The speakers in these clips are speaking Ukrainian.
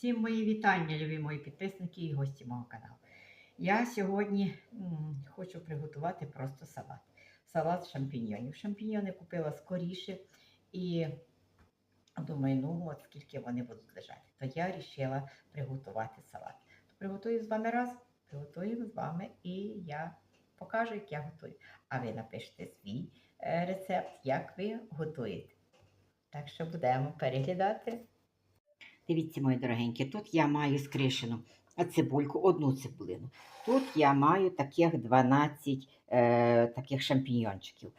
Всім мої вітання, любі мої підписники і гості мого каналу. Я сьогодні хочу приготувати просто салат. Салат з шампіньйонів. Шампіньйони купила скоріше і думаю, ну от скільки вони будуть лежати. То я вирішила приготувати салат. Приготую з вами раз, приготую з вами і я покажу, як я готую. А ви напишете свій е, рецепт, як ви готуєте. Так що будемо переглядати. Дивіться, мої дорогенькі, тут я маю скришену цибульку, одну цибулину. Тут я маю таких 12 е, таких шампіньйончиків.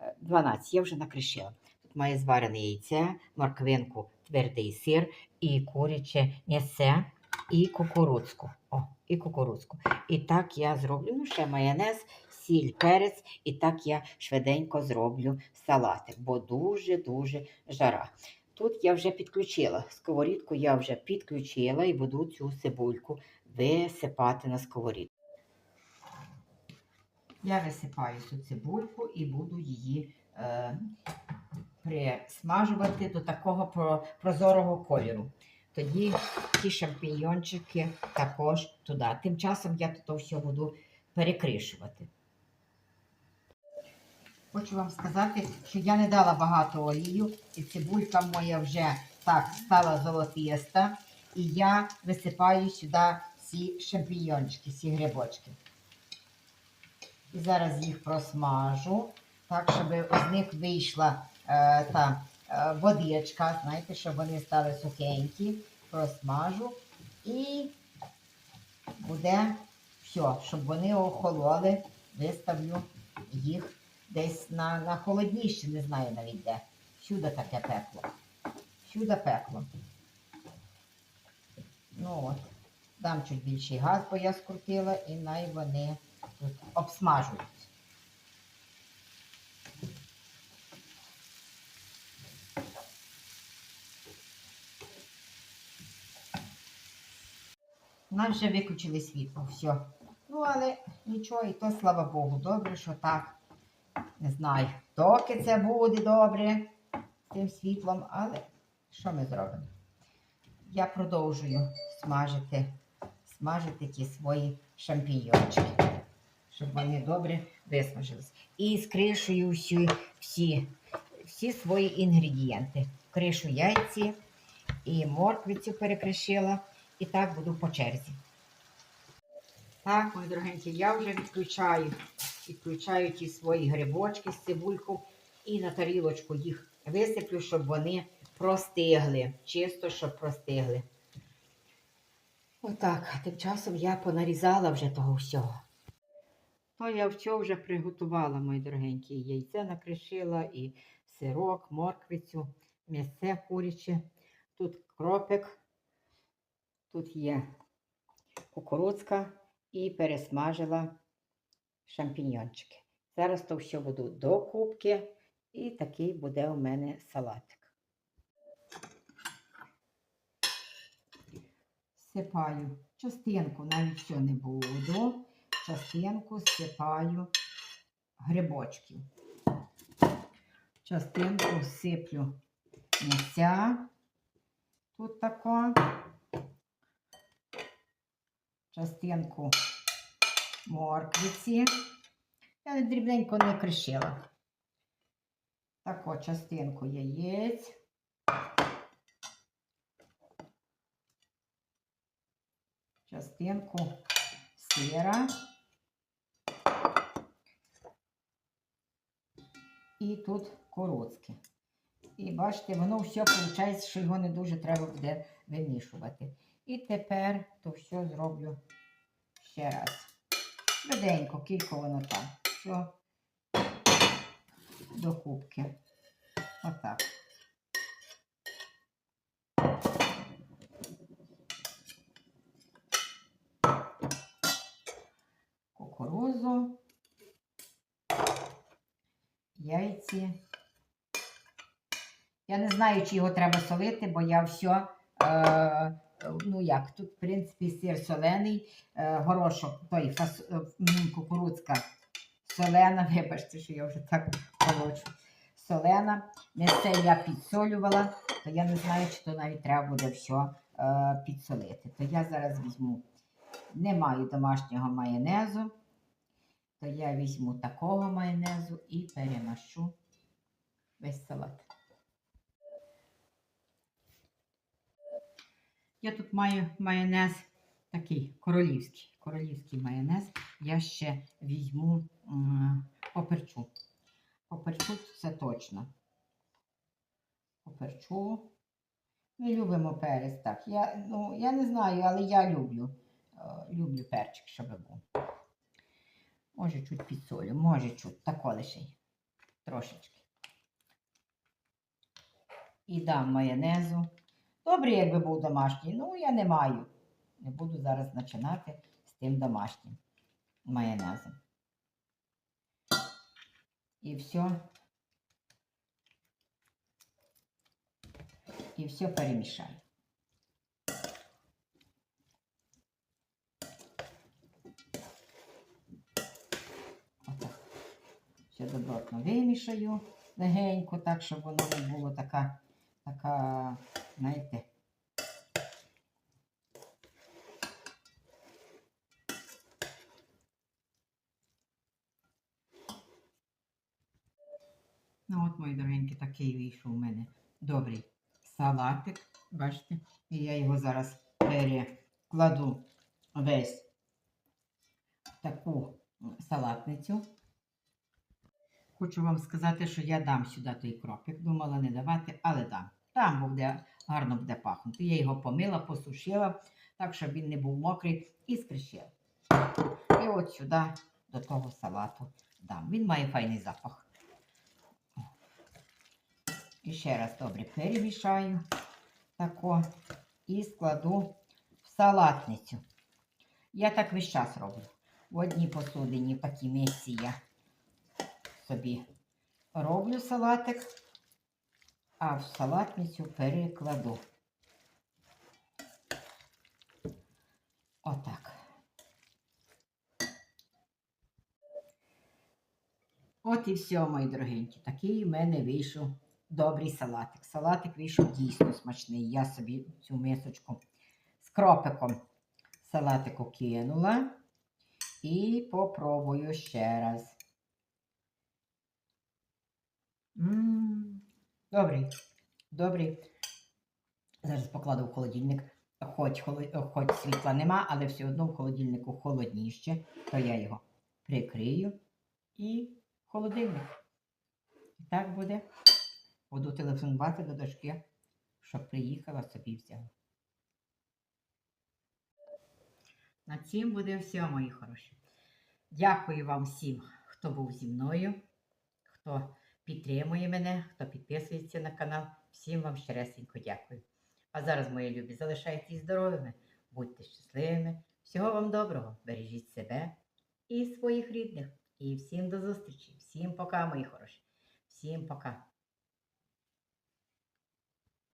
Е, 12 я вже накришила. Тут маю зварене яйце, морквинку, твердий сир і куряче м'ясе, і кукурудзку. О, і кукурудзку. І так я зроблю, ну ще майонез, сіль, перець, і так я швиденько зроблю салатик, бо дуже-дуже жара. Тут я вже підключила сковорідку, я вже підключила і буду цю цибульку висипати на сковорідку. Я висипаю цю цибульку і буду її е, присмажувати до такого прозорого кольору. Тоді ті шампіньйончики також туди. Тим часом я тут все буду перекришувати. Хочу вам сказати, що я не дала багато олію, і цибулька моя вже так стала золотиста. І я висипаю сюди ці шампіньончики, ці грибочки. І зараз їх просмажу, так, щоб з них вийшла е, та е, водичка, знаєте, щоб вони стали сухенькі. Просмажу і буде все, щоб вони охололи, виставлю їх десь на, на холодніше, не знаю навіть де. Всюди таке пекло. Всюди пекло. Ну от, дам чуть більший газ, бо я скрутила, і най вони тут обсмажують. Нас вже виключили світло, все. Ну, але нічого, і то слава Богу, добре, що так. Не знаю, доки це буде добре тим світлом, але що ми зробимо? Я продовжую смажити, смажити ті свої шампіньйончики, щоб вони добре висмажились. І скришую всі, всі, всі свої інгредієнти. Кришу яйці і морквицю перекришила. І так буду по черзі. Так, мої дорогенькі, я вже відключаю ті свої грибочки з цибульку і на тарілочку їх висиплю, щоб вони простигли. Чисто, щоб простигли. Отак, тим часом я понарізала вже того всього. То я все вже приготувала, мої дорогенькі. Яйце накришила, і сирок, морквицю, м'ясце куряче. Тут кропик, тут є кукурудзка і пересмажила шампіньйончики. Зараз то все буду до кубки, і такий буде у мене салатик. Сипаю частинку, навіть все не буду. Частинку сипаю грибочків. Частинку сиплю м'ясця. Тут тако. Частинку морквиці. Я не дрібненько не кришила. Таку частинку яєць. Частинку сира. І тут короцки. І бачите, воно все виходить, що його не дуже треба буде вимішувати. І тепер то все зроблю ще раз. Швиденько, кілько воно там. Все до кубки. Отак. Кукурузу, яйці. Я не знаю, чи його треба солити, бо я все, е, ну як, тут, в принципі, сир солений, е, горошок, той фас, е, кукурудзка солена, вибачте, що я вже так колочу. Солена. Місце я підсолювала, то я не знаю, чи то навіть треба буде все підсолити. То я зараз візьму, не маю домашнього майонезу, то я візьму такого майонезу і перемашу весь салат. Я тут маю майонез такий королівський. Королівський майонез. Я ще візьму поперчу. Поперчу це точно. Поперчу. Ми любимо перець. Так, я, ну, я не знаю, але я люблю. е, люблю перчик, щоб був. Може, чуть підсолю, може чуть, тако лише. Трошечки. І дам майонезу. Добре, якби був домашній. Ну, я не маю. Не буду зараз починати з тим домашнім майонезом. І все. І все перемішаю. Отак. Все добротно вимішаю легенько, так, щоб воно не було така, така, знаєте, Ну от, мої дорогенькі, такий вийшов у мене добрий салатик. Бачите? І я його зараз перекладу весь в таку салатницю. Хочу вам сказати, що я дам сюди той кропик. Думала не давати, але дам. Там буде гарно буде пахнути. Я його помила, посушила, так, щоб він не був мокрий, і скришила. І от сюди до того салату дам. Він має файний запах. І ще раз добре перемішаю тако і складу в салатницю. Я так весь час роблю. В одній посудині, в такій мисці я собі роблю салатик, а в салатницю перекладу. Отак. От і все, мої дорогенькі. Такий в мене вийшов добрий салатик. Салатик вийшов дійсно смачний. Я собі цю мисочку з кропиком салатику кинула і попробую ще раз. М, Добрий, добрий. Зараз покладу в холодильник. Хоч, холо- хоч світла нема, але все одно в холодильнику холодніше, то я його прикрию і холодильник. І так буде. Буду телефонувати до дошки, щоб приїхала собі взяла. На цім буде все, мої хороші. Дякую вам всім, хто був зі мною, хто підтримує мене, хто підписується на канал. Всім вам щиресенько дякую. А зараз, мої любі, залишайтесь здоровими, будьте щасливими. Всього вам доброго, бережіть себе і своїх рідних. І всім до зустрічі. Всім пока, мої хороші. Всім пока.